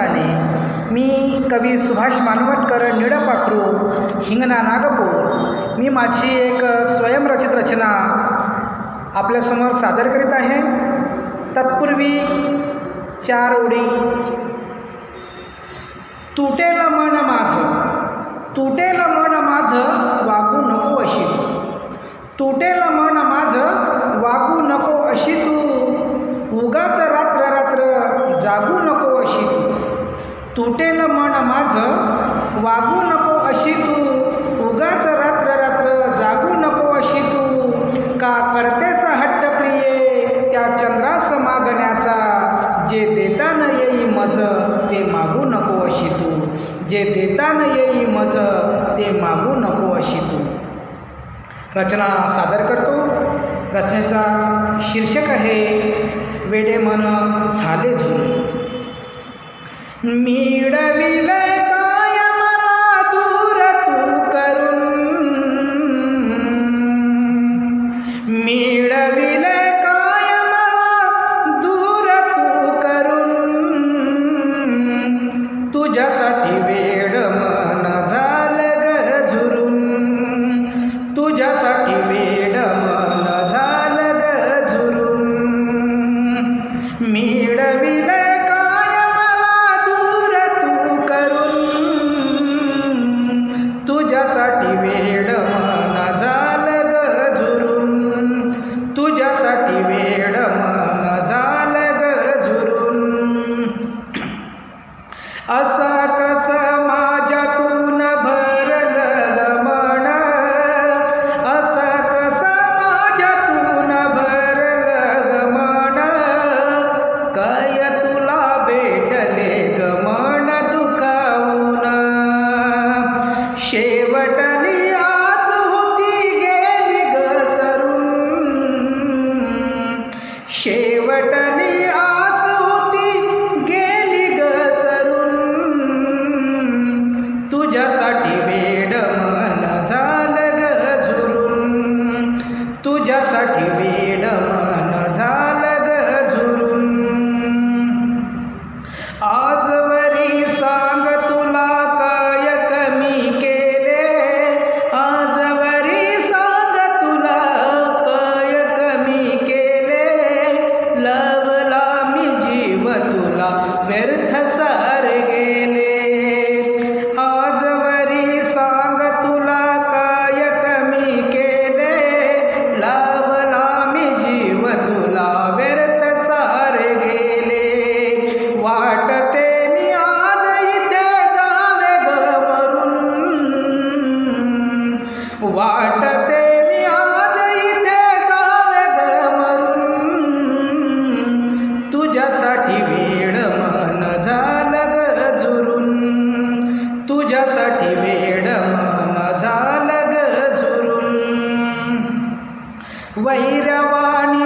मी कवी सुभाष मानवटकर निळपाखरू हिंगणा नागपूर. मी माझी एक स्वयंरचित रचना आपल्यासमोर सादर करीत आहे. तत्पूर्वी चार ओळी. तुटेल मन माझं तुटेल मन माझं वागू नको अशी तू. तुटेल मन माझं वागू नको अशी तू उगाच रात्र रात्र जागू नको अशी तू तुटेल मन माझं वागू नको अशी तू उगाच रात्र रात्र जागू नको अशी तू. का करतेस हट्ट प्रिये त्या चंद्रास मागण्याचा? जे देता न येई मज ते मागू नको अशी तू. जे देता न येई मज ते मागू नको अशी तू. रचना सादर करतो. रचनेचा शीर्षक आहे वेडे मन झाले झुल मिळविल काय मला दूर तू करून. मिळविल काय मला दूर तू करून. तुझ्यासाठी वेळ शेवटली आस होती गेली घसरून शेवटली तुझ्यासाठी तुझ्यासाठी वेळ मन झालं ग झुरून तुझ्यासाठी वेळ मन झालं ग झुरून वैरवाणी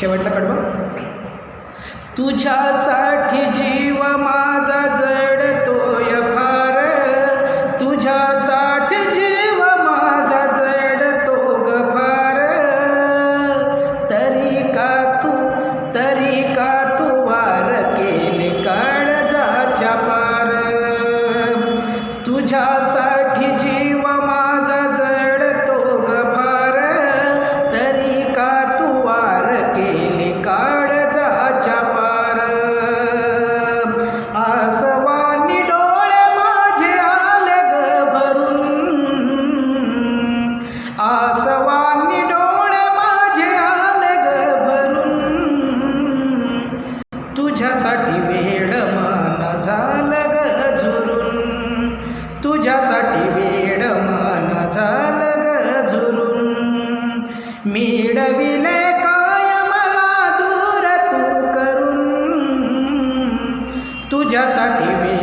शेवटला कडवा तुझ्यासाठी जीव माझा जडतोय फार. तुझ्या तुझ्यासाठी वेड मन झालं झुरून. मिळविले काय मला दूर तू करून. तुझ्यासाठी वेड